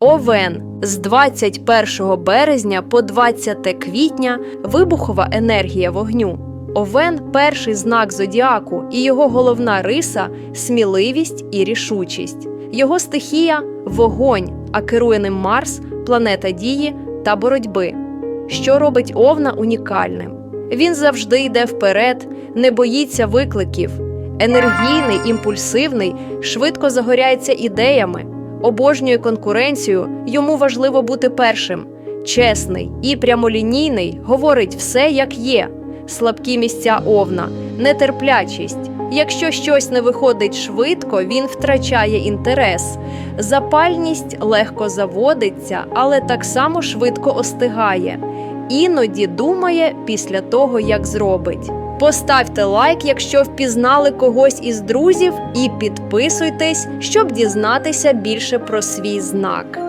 Овен з 21 березня по 20 квітня вибухова енергія вогню. Овен перший знак зодіаку, і його головна риса сміливість і рішучість. Його стихія вогонь, а керує ним Марс, планета дії та боротьби. Що робить Овна унікальним? Він завжди йде вперед, не боїться викликів. Енергійний, імпульсивний, швидко загоряється ідеями, обожнює конкуренцію, йому важливо бути першим. Чесний і прямолінійний говорить все як є. Слабкі місця овна, нетерплячість. Якщо щось не виходить швидко, він втрачає інтерес. Запальність легко заводиться, але так само швидко остигає. Іноді думає після того, як зробить. Поставте лайк, якщо впізнали когось із друзів, і підписуйтесь, щоб дізнатися більше про свій знак.